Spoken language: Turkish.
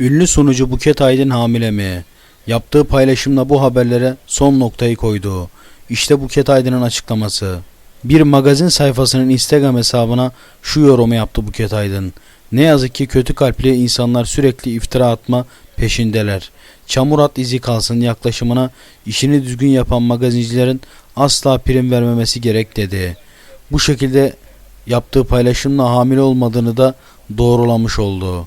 Ünlü sunucu Buket Aydın hamile mi? Yaptığı paylaşımla bu haberlere son noktayı koydu. İşte Buket Aydın'ın açıklaması. Bir magazin sayfasının Instagram hesabına şu yorumu yaptı Buket Aydın. Ne yazık ki kötü kalpli insanlar sürekli iftira atma peşindeler. Çamur at izi kalsın yaklaşımına işini düzgün yapan magazincilerin asla prim vermemesi gerek dedi. Bu şekilde yaptığı paylaşımla hamile olmadığını da doğrulamış oldu.